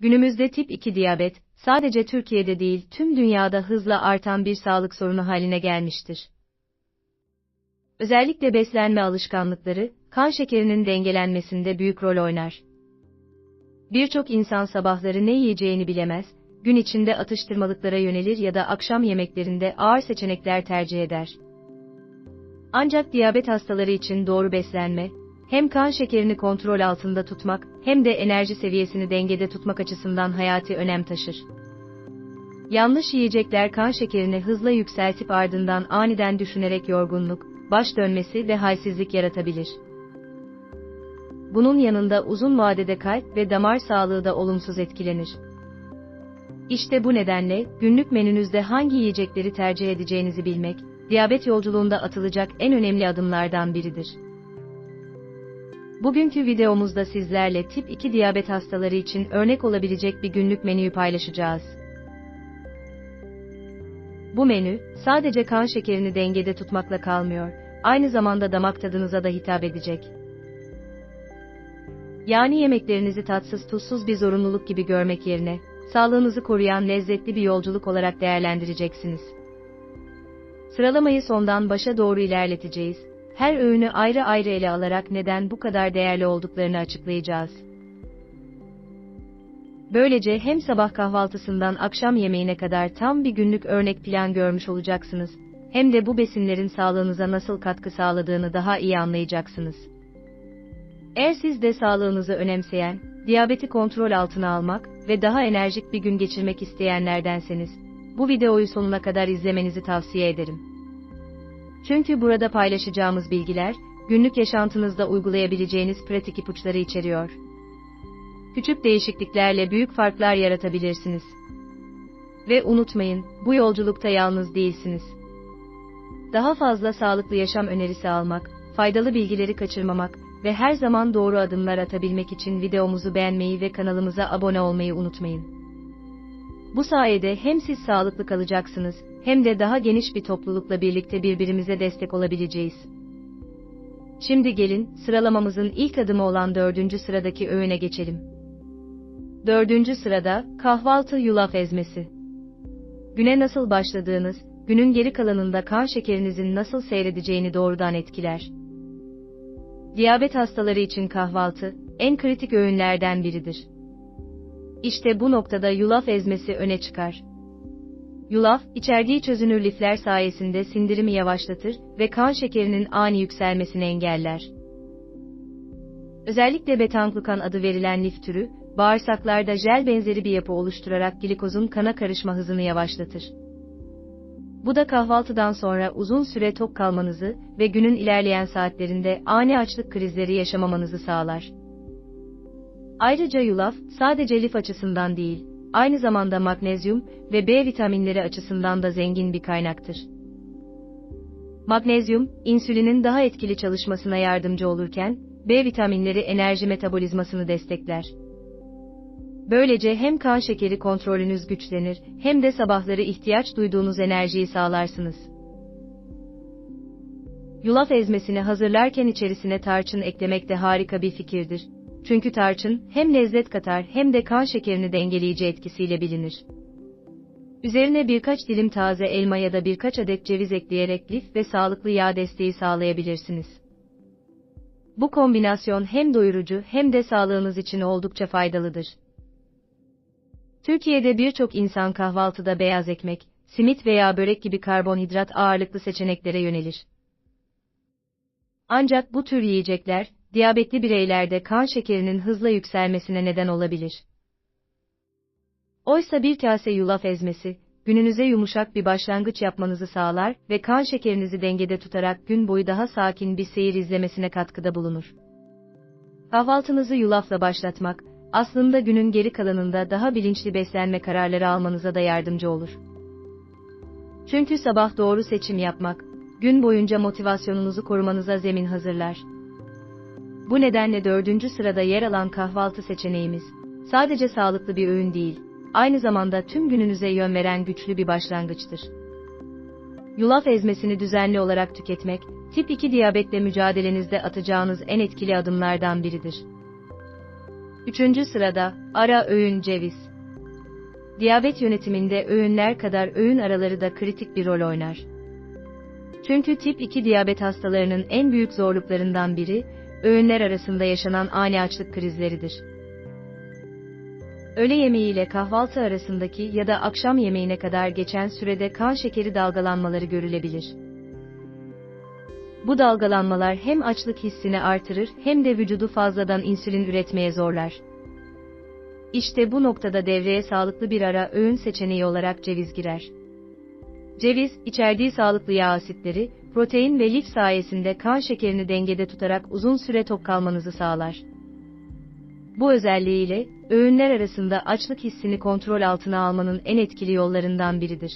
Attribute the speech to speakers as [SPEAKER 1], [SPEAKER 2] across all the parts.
[SPEAKER 1] Günümüzde tip 2 diyabet, sadece Türkiye'de değil tüm dünyada hızla artan bir sağlık sorunu haline gelmiştir. Özellikle beslenme alışkanlıkları, kan şekerinin dengelenmesinde büyük rol oynar. Birçok insan sabahları ne yiyeceğini bilemez, gün içinde atıştırmalıklara yönelir ya da akşam yemeklerinde ağır seçenekler tercih eder. Ancak diyabet hastaları için doğru beslenme, hem kan şekerini kontrol altında tutmak, hem de enerji seviyesini dengede tutmak açısından hayati önem taşır. Yanlış yiyecekler kan şekerini hızla yükseltip ardından aniden düşünerek yorgunluk, baş dönmesi ve halsizlik yaratabilir. Bunun yanında uzun vadede kalp ve damar sağlığı da olumsuz etkilenir. İşte bu nedenle günlük menünüzde hangi yiyecekleri tercih edeceğinizi bilmek, diyabet yolculuğunda atılacak en önemli adımlardan biridir. Bugünkü videomuzda sizlerle tip 2 diyabet hastaları için örnek olabilecek bir günlük menüyü paylaşacağız. Bu menü, sadece kan şekerini dengede tutmakla kalmıyor, aynı zamanda damak tadınıza da hitap edecek. Yani yemeklerinizi tatsız tuzsuz bir zorunluluk gibi görmek yerine, sağlığınızı koruyan lezzetli bir yolculuk olarak değerlendireceksiniz. Sıralamayı sondan başa doğru ilerleteceğiz. Her öğünü ayrı ayrı ele alarak neden bu kadar değerli olduklarını açıklayacağız. Böylece hem sabah kahvaltısından akşam yemeğine kadar tam bir günlük örnek plan görmüş olacaksınız, hem de bu besinlerin sağlığınıza nasıl katkı sağladığını daha iyi anlayacaksınız. Eğer siz de sağlığınızı önemseyen, diyabeti kontrol altına almak ve daha enerjik bir gün geçirmek isteyenlerdenseniz, bu videoyu sonuna kadar izlemenizi tavsiye ederim. Çünkü burada paylaşacağımız bilgiler, günlük yaşantınızda uygulayabileceğiniz pratik ipuçları içeriyor. Küçük değişikliklerle büyük farklar yaratabilirsiniz. Ve unutmayın, bu yolculukta yalnız değilsiniz. Daha fazla sağlıklı yaşam önerisi almak, faydalı bilgileri kaçırmamak ve her zaman doğru adımlar atabilmek için videomuzu beğenmeyi ve kanalımıza abone olmayı unutmayın. Bu sayede hem siz sağlıklı kalacaksınız, hem de daha geniş bir toplulukla birlikte birbirimize destek olabileceğiz. Şimdi gelin, sıralamamızın ilk adımı olan dördüncü sıradaki öğüne geçelim. Dördüncü sırada, kahvaltı yulaf ezmesi. Güne nasıl başladığınız, günün geri kalanında kan şekerinizin nasıl seyredeceğini doğrudan etkiler. Diyabet hastaları için kahvaltı, en kritik öğünlerden biridir. İşte bu noktada yulaf ezmesi öne çıkar. Yulaf, içerdiği çözünür lifler sayesinde sindirimi yavaşlatır ve kan şekerinin ani yükselmesini engeller. Özellikle beta-glukan adı verilen lif türü, bağırsaklarda jel benzeri bir yapı oluşturarak glikozun kana karışma hızını yavaşlatır. Bu da kahvaltıdan sonra uzun süre tok kalmanızı ve günün ilerleyen saatlerinde ani açlık krizleri yaşamamanızı sağlar. Ayrıca yulaf, sadece lif açısından değil, aynı zamanda magnezyum ve B vitaminleri açısından da zengin bir kaynaktır. Magnezyum, insülinin daha etkili çalışmasına yardımcı olurken, B vitaminleri enerji metabolizmasını destekler. Böylece hem kan şekeri kontrolünüz güçlenir, hem de sabahları ihtiyaç duyduğunuz enerjiyi sağlarsınız. Yulaf ezmesini hazırlarken içerisine tarçın eklemek de harika bir fikirdir. Çünkü tarçın hem lezzet katar hem de kan şekerini dengeleyici etkisiyle bilinir. Üzerine birkaç dilim taze elma ya da birkaç adet ceviz ekleyerek lif ve sağlıklı yağ desteği sağlayabilirsiniz. Bu kombinasyon hem doyurucu hem de sağlığınız için oldukça faydalıdır. Türkiye'de birçok insan kahvaltıda beyaz ekmek, simit veya börek gibi karbonhidrat ağırlıklı seçeneklere yönelir. Ancak bu tür yiyecekler, diyabetli bireylerde kan şekerinin hızla yükselmesine neden olabilir. Oysa bir kase yulaf ezmesi, gününüze yumuşak bir başlangıç yapmanızı sağlar ve kan şekerinizi dengede tutarak gün boyu daha sakin bir seyir izlemesine katkıda bulunur. Kahvaltınızı yulafla başlatmak, aslında günün geri kalanında daha bilinçli beslenme kararları almanıza da yardımcı olur. Çünkü sabah doğru seçim yapmak, gün boyunca motivasyonunuzu korumanıza zemin hazırlar. Bu nedenle dördüncü sırada yer alan kahvaltı seçeneğimiz, sadece sağlıklı bir öğün değil, aynı zamanda tüm gününüze yön veren güçlü bir başlangıçtır. Yulaf ezmesini düzenli olarak tüketmek, tip 2 diyabetle mücadelenizde atacağınız en etkili adımlardan biridir. Üçüncü sırada, ara öğün ceviz. Diyabet yönetiminde öğünler kadar öğün araları da kritik bir rol oynar. Çünkü tip 2 diyabet hastalarının en büyük zorluklarından biri, öğünler arasında yaşanan ani açlık krizleridir. Öğle yemeği ile kahvaltı arasındaki ya da akşam yemeğine kadar geçen sürede kan şekeri dalgalanmaları görülebilir. Bu dalgalanmalar hem açlık hissini artırır hem de vücudu fazladan insülin üretmeye zorlar. İşte bu noktada devreye sağlıklı bir ara öğün seçeneği olarak ceviz girer. Ceviz, içerdiği sağlıklı yağ asitleri, protein ve lif sayesinde kan şekerini dengede tutarak uzun süre tok kalmanızı sağlar. Bu özelliğiyle, öğünler arasında açlık hissini kontrol altına almanın en etkili yollarından biridir.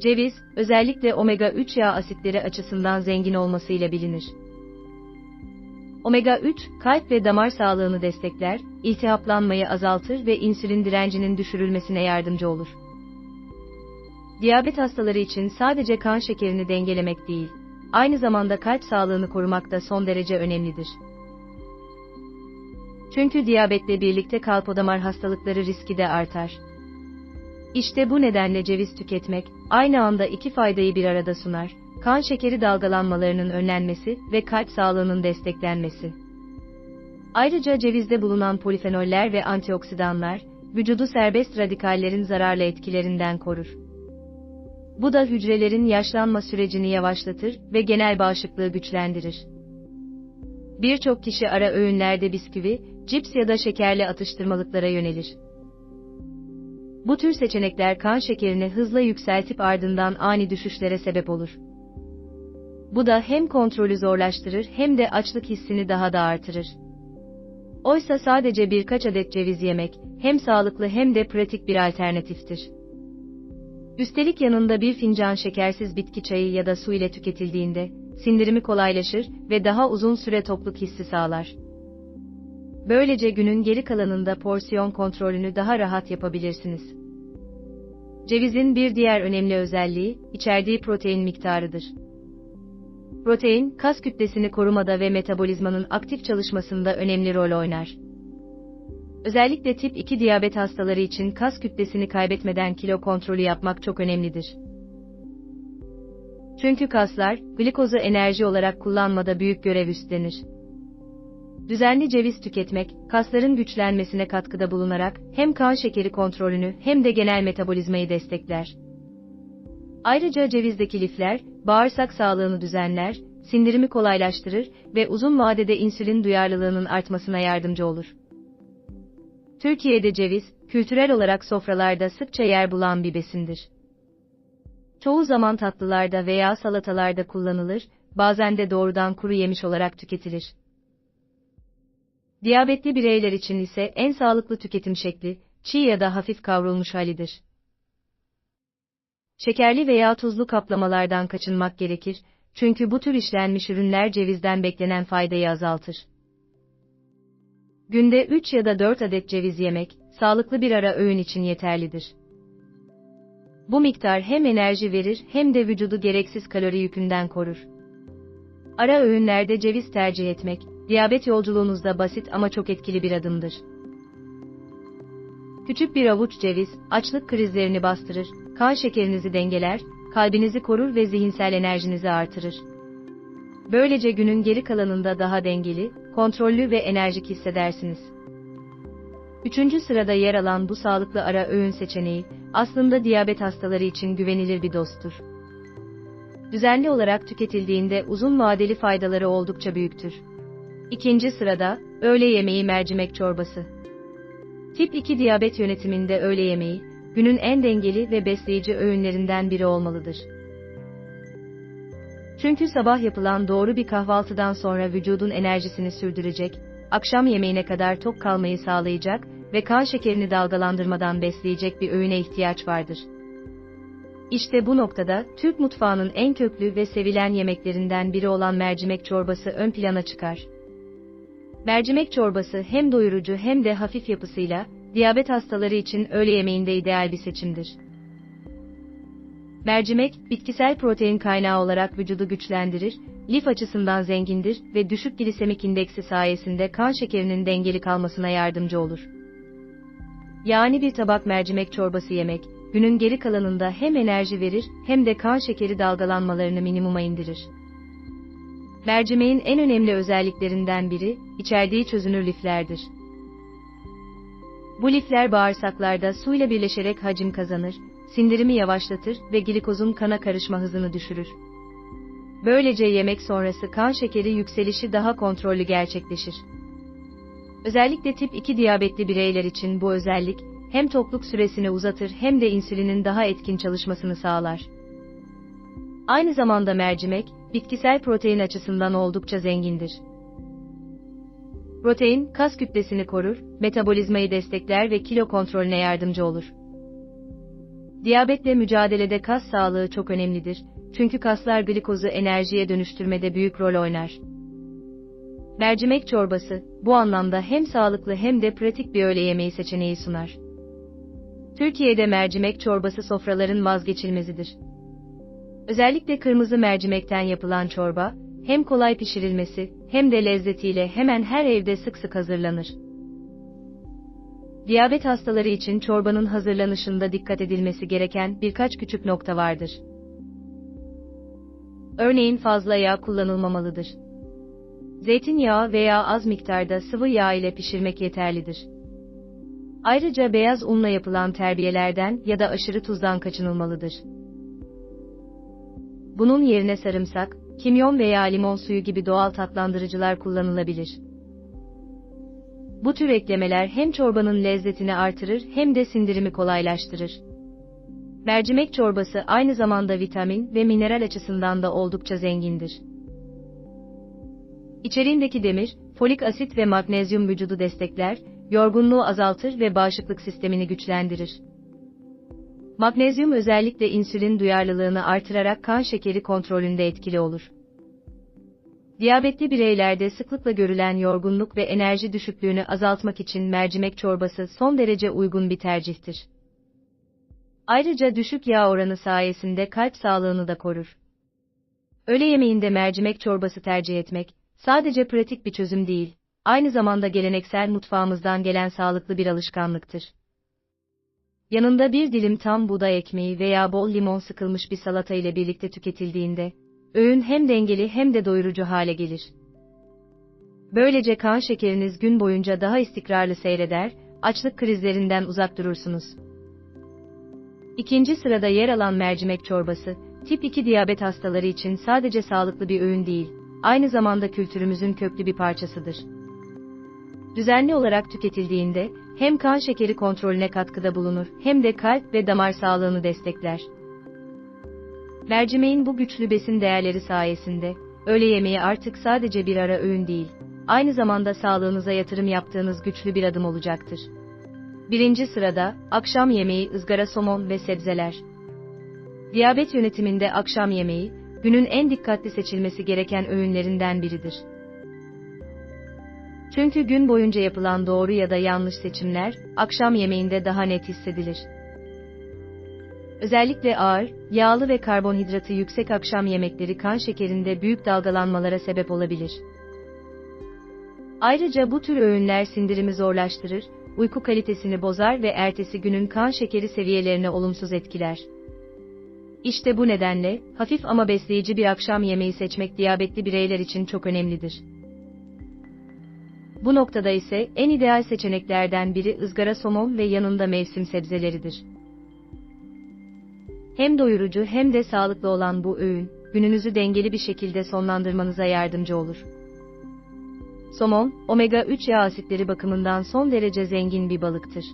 [SPEAKER 1] Ceviz, özellikle omega-3 yağ asitleri açısından zengin olmasıyla bilinir. Omega-3, kalp ve damar sağlığını destekler, iltihaplanmayı azaltır ve insülin direncinin düşürülmesine yardımcı olur. Diyabet hastaları için sadece kan şekerini dengelemek değil, aynı zamanda kalp sağlığını korumak da son derece önemlidir. Çünkü diyabetle birlikte kalp-damar hastalıkları riski de artar. İşte bu nedenle ceviz tüketmek, aynı anda iki faydayı bir arada sunar, kan şekeri dalgalanmalarının önlenmesi ve kalp sağlığının desteklenmesi. Ayrıca cevizde bulunan polifenoller ve antioksidanlar, vücudu serbest radikallerin zararlı etkilerinden korur. Bu da hücrelerin yaşlanma sürecini yavaşlatır ve genel bağışıklığı güçlendirir. Birçok kişi ara öğünlerde bisküvi, cips ya da şekerli atıştırmalıklara yönelir. Bu tür seçenekler kan şekerini hızla yükseltip ardından ani düşüşlere sebep olur. Bu da hem kontrolü zorlaştırır hem de açlık hissini daha da artırır. Oysa sadece birkaç adet ceviz yemek, hem sağlıklı hem de pratik bir alternatiftir. Üstelik yanında bir fincan şekersiz bitki çayı ya da su ile tüketildiğinde, sindirimi kolaylaşır ve daha uzun süre tokluk hissi sağlar. Böylece günün geri kalanında porsiyon kontrolünü daha rahat yapabilirsiniz. Cevizin bir diğer önemli özelliği, içerdiği protein miktarıdır. Protein, kas kütlesini korumada ve metabolizmanın aktif çalışmasında önemli rol oynar. Özellikle tip 2 diyabet hastaları için kas kütlesini kaybetmeden kilo kontrolü yapmak çok önemlidir. Çünkü kaslar, glikozu enerji olarak kullanmada büyük görev üstlenir. Düzenli ceviz tüketmek, kasların güçlenmesine katkıda bulunarak hem kan şekeri kontrolünü hem de genel metabolizmayı destekler. Ayrıca cevizdeki lifler, bağırsak sağlığını düzenler, sindirimi kolaylaştırır ve uzun vadede insülin duyarlılığının artmasına yardımcı olur. Türkiye'de ceviz, kültürel olarak sofralarda sıkça yer bulan bir besindir. Çoğu zaman tatlılarda veya salatalarda kullanılır, bazen de doğrudan kuru yemiş olarak tüketilir. Diyabetli bireyler için ise en sağlıklı tüketim şekli, çiğ ya da hafif kavrulmuş halidir. Şekerli veya tuzlu kaplamalardan kaçınmak gerekir, çünkü bu tür işlenmiş ürünler cevizden beklenen faydayı azaltır. Günde 3 ya da 4 adet ceviz yemek, sağlıklı bir ara öğün için yeterlidir. Bu miktar hem enerji verir hem de vücudu gereksiz kalori yükünden korur. Ara öğünlerde ceviz tercih etmek, diyabet yolculuğunuzda basit ama çok etkili bir adımdır. Küçük bir avuç ceviz, açlık krizlerini bastırır, kan şekerinizi dengeler, kalbinizi korur ve zihinsel enerjinizi artırır. Böylece günün geri kalanında daha dengeli, kontrollü ve enerjik hissedersiniz. Üçüncü sırada yer alan bu sağlıklı ara öğün seçeneği, aslında diyabet hastaları için güvenilir bir dosttur. Düzenli olarak tüketildiğinde uzun vadeli faydaları oldukça büyüktür. İkinci sırada, öğle yemeği mercimek çorbası. Tip 2 diyabet yönetiminde öğle yemeği, günün en dengeli ve besleyici öğünlerinden biri olmalıdır. Çünkü sabah yapılan doğru bir kahvaltıdan sonra vücudun enerjisini sürdürecek, akşam yemeğine kadar tok kalmayı sağlayacak ve kan şekerini dalgalandırmadan besleyecek bir öğüne ihtiyaç vardır. İşte bu noktada Türk mutfağının en köklü ve sevilen yemeklerinden biri olan mercimek çorbası ön plana çıkar. Mercimek çorbası hem doyurucu hem de hafif yapısıyla diyabet hastaları için öğle yemeğinde ideal bir seçimdir. Mercimek, bitkisel protein kaynağı olarak vücudu güçlendirir, lif açısından zengindir ve düşük glisemik indeksi sayesinde kan şekerinin dengeli kalmasına yardımcı olur. Yani bir tabak mercimek çorbası yemek, günün geri kalanında hem enerji verir hem de kan şekeri dalgalanmalarını minimuma indirir. Mercimeğin en önemli özelliklerinden biri, içerdiği çözünür liflerdir. Bu lifler bağırsaklarda suyla birleşerek hacim kazanır, sindirimi yavaşlatır ve glikozun kana karışma hızını düşürür. Böylece yemek sonrası kan şekeri yükselişi daha kontrollü gerçekleşir. Özellikle tip 2 diyabetli bireyler için bu özellik, hem tokluk süresini uzatır hem de insülinin daha etkin çalışmasını sağlar. Aynı zamanda mercimek, bitkisel protein açısından oldukça zengindir. Protein, kas kütlesini korur, metabolizmayı destekler ve kilo kontrolüne yardımcı olur. Diyabetle mücadelede kas sağlığı çok önemlidir, çünkü kaslar glikozu enerjiye dönüştürmede büyük rol oynar. Mercimek çorbası, bu anlamda hem sağlıklı hem de pratik bir öğle yemeği seçeneği sunar. Türkiye'de mercimek çorbası sofraların vazgeçilmezidir. Özellikle kırmızı mercimekten yapılan çorba, hem kolay pişirilmesi, hem de lezzetiyle hemen her evde sık sık hazırlanır. Diyabet hastaları için çorbanın hazırlanışında dikkat edilmesi gereken birkaç küçük nokta vardır. Örneğin fazla yağ kullanılmamalıdır. Zeytinyağı veya az miktarda sıvı yağ ile pişirmek yeterlidir. Ayrıca beyaz unla yapılan terbiyelerden ya da aşırı tuzdan kaçınılmalıdır. Bunun yerine sarımsak, kimyon veya limon suyu gibi doğal tatlandırıcılar kullanılabilir. Bu tür eklemeler hem çorbanın lezzetini artırır hem de sindirimi kolaylaştırır. Mercimek çorbası aynı zamanda vitamin ve mineral açısından da oldukça zengindir. İçeriğindeki demir, folik asit ve magnezyum vücudu destekler, yorgunluğu azaltır ve bağışıklık sistemini güçlendirir. Magnezyum özellikle insülin duyarlılığını artırarak kan şekeri kontrolünde etkili olur. Diyabetli bireylerde sıklıkla görülen yorgunluk ve enerji düşüklüğünü azaltmak için mercimek çorbası son derece uygun bir tercihtir. Ayrıca düşük yağ oranı sayesinde kalp sağlığını da korur. Öğle yemeğinde mercimek çorbası tercih etmek, sadece pratik bir çözüm değil, aynı zamanda geleneksel mutfağımızdan gelen sağlıklı bir alışkanlıktır. Yanında bir dilim tam buğday ekmeği veya bol limon sıkılmış bir salata ile birlikte tüketildiğinde, öğün hem dengeli hem de doyurucu hale gelir. Böylece kan şekeriniz gün boyunca daha istikrarlı seyreder, açlık krizlerinden uzak durursunuz. İkinci sırada yer alan mercimek çorbası, tip 2 diyabet hastaları için sadece sağlıklı bir öğün değil, aynı zamanda kültürümüzün köklü bir parçasıdır. Düzenli olarak tüketildiğinde, hem kan şekeri kontrolüne katkıda bulunur, hem de kalp ve damar sağlığını destekler. Mercimeğin bu güçlü besin değerleri sayesinde, öğle yemeği artık sadece bir ara öğün değil, aynı zamanda sağlığınıza yatırım yaptığınız güçlü bir adım olacaktır. Birinci sırada, akşam yemeği ızgara somon ve sebzeler. Diyabet yönetiminde akşam yemeği, günün en dikkatli seçilmesi gereken öğünlerinden biridir. Çünkü gün boyunca yapılan doğru ya da yanlış seçimler, akşam yemeğinde daha net hissedilir. Özellikle ağır, yağlı ve karbonhidratı yüksek akşam yemekleri kan şekerinde büyük dalgalanmalara sebep olabilir. Ayrıca bu tür öğünler sindirimi zorlaştırır, uyku kalitesini bozar ve ertesi günün kan şekeri seviyelerini olumsuz etkiler. İşte bu nedenle, hafif ama besleyici bir akşam yemeği seçmek diyabetli bireyler için çok önemlidir. Bu noktada ise en ideal seçeneklerden biri ızgara somon ve yanında mevsim sebzeleridir. Hem doyurucu hem de sağlıklı olan bu öğün, gününüzü dengeli bir şekilde sonlandırmanıza yardımcı olur. Somon, omega-3 yağ asitleri bakımından son derece zengin bir balıktır.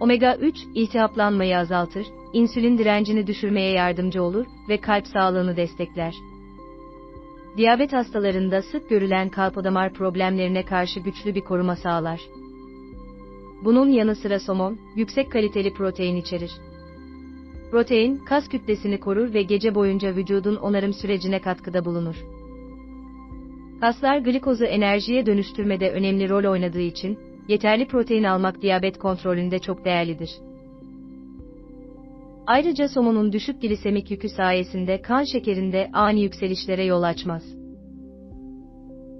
[SPEAKER 1] Omega-3, iltihaplanmayı azaltır, insülin direncini düşürmeye yardımcı olur ve kalp sağlığını destekler. Diyabet hastalarında sık görülen kalp problemlerine karşı güçlü bir koruma sağlar. Bunun yanı sıra somon, yüksek kaliteli protein içerir. Protein, kas kütlesini korur ve gece boyunca vücudun onarım sürecine katkıda bulunur. Kaslar glikozu enerjiye dönüştürmede önemli rol oynadığı için, yeterli protein almak diyabet kontrolünde çok değerlidir. Ayrıca somonun düşük glisemik yükü sayesinde kan şekerinde ani yükselişlere yol açmaz.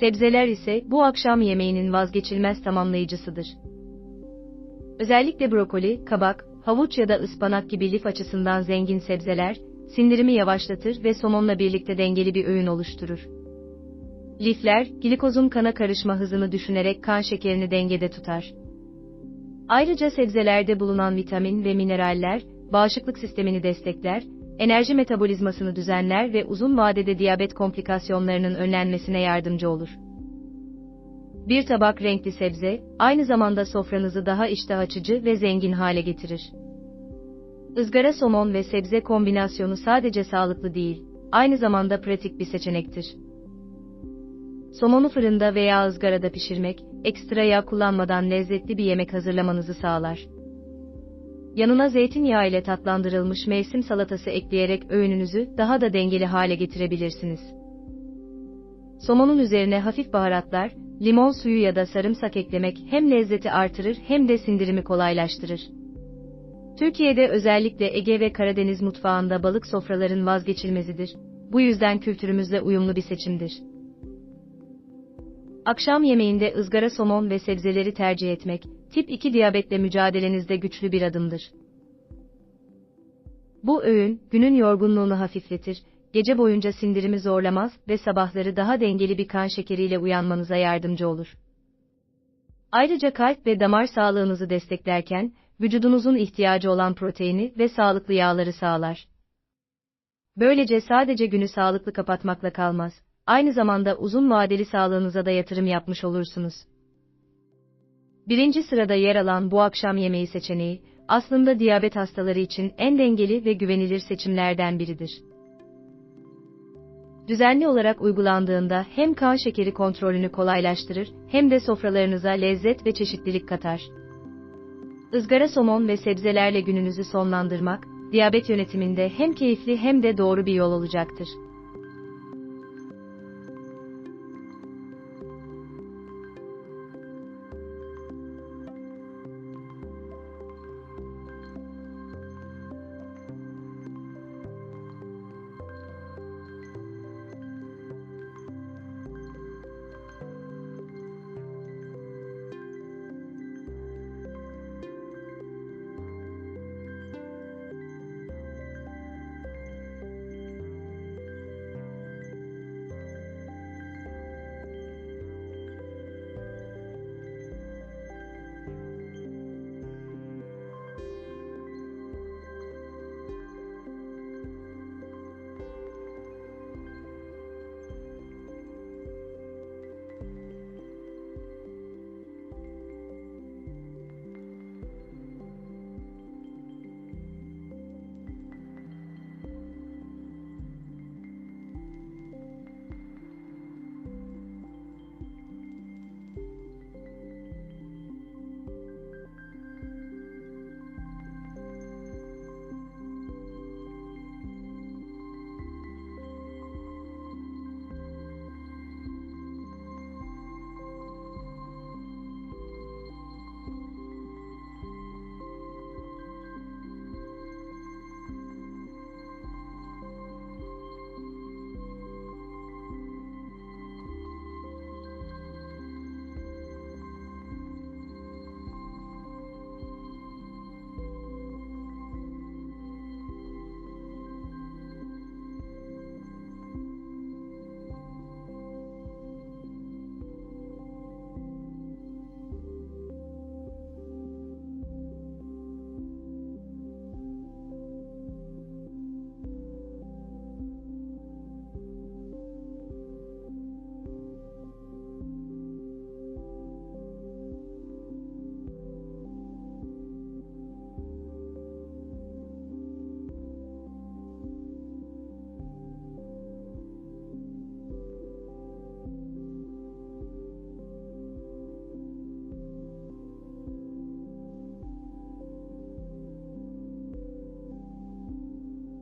[SPEAKER 1] Sebzeler ise bu akşam yemeğinin vazgeçilmez tamamlayıcısıdır. Özellikle brokoli, kabak, havuç ya da ıspanak gibi lif açısından zengin sebzeler, sindirimi yavaşlatır ve somonla birlikte dengeli bir öğün oluşturur. Lifler, glikozun kana karışma hızını düşünerek kan şekerini dengede tutar. Ayrıca sebzelerde bulunan vitamin ve mineraller, bağışıklık sistemini destekler, enerji metabolizmasını düzenler ve uzun vadede diyabet komplikasyonlarının önlenmesine yardımcı olur. Bir tabak renkli sebze, aynı zamanda sofranızı daha iştah açıcı ve zengin hale getirir. Izgara somon ve sebze kombinasyonu sadece sağlıklı değil, aynı zamanda pratik bir seçenektir. Somonu fırında veya ızgarada pişirmek, ekstra yağ kullanmadan lezzetli bir yemek hazırlamanızı sağlar. Yanına zeytinyağı ile tatlandırılmış mevsim salatası ekleyerek öğününüzü daha da dengeli hale getirebilirsiniz. Somonun üzerine hafif baharatlar, limon suyu ya da sarımsak eklemek hem lezzeti artırır hem de sindirimi kolaylaştırır. Türkiye'de özellikle Ege ve Karadeniz mutfağında balık sofraların vazgeçilmezidir. Bu yüzden kültürümüzle uyumlu bir seçimdir. Akşam yemeğinde ızgara somon ve sebzeleri tercih etmek, tip 2 diyabetle mücadelenizde güçlü bir adımdır. Bu öğün, günün yorgunluğunu hafifletir, gece boyunca sindirimi zorlamaz ve sabahları daha dengeli bir kan şekeriyle uyanmanıza yardımcı olur. Ayrıca kalp ve damar sağlığınızı desteklerken, vücudunuzun ihtiyacı olan proteini ve sağlıklı yağları sağlar. Böylece sadece günü sağlıklı kapatmakla kalmaz, aynı zamanda uzun vadeli sağlığınıza da yatırım yapmış olursunuz. Birinci sırada yer alan bu akşam yemeği seçeneği, aslında diyabet hastaları için en dengeli ve güvenilir seçimlerden biridir. Düzenli olarak uygulandığında hem kan şekeri kontrolünü kolaylaştırır, hem de sofralarınıza lezzet ve çeşitlilik katar. Izgara somon ve sebzelerle gününüzü sonlandırmak, diyabet yönetiminde hem keyifli hem de doğru bir yol olacaktır.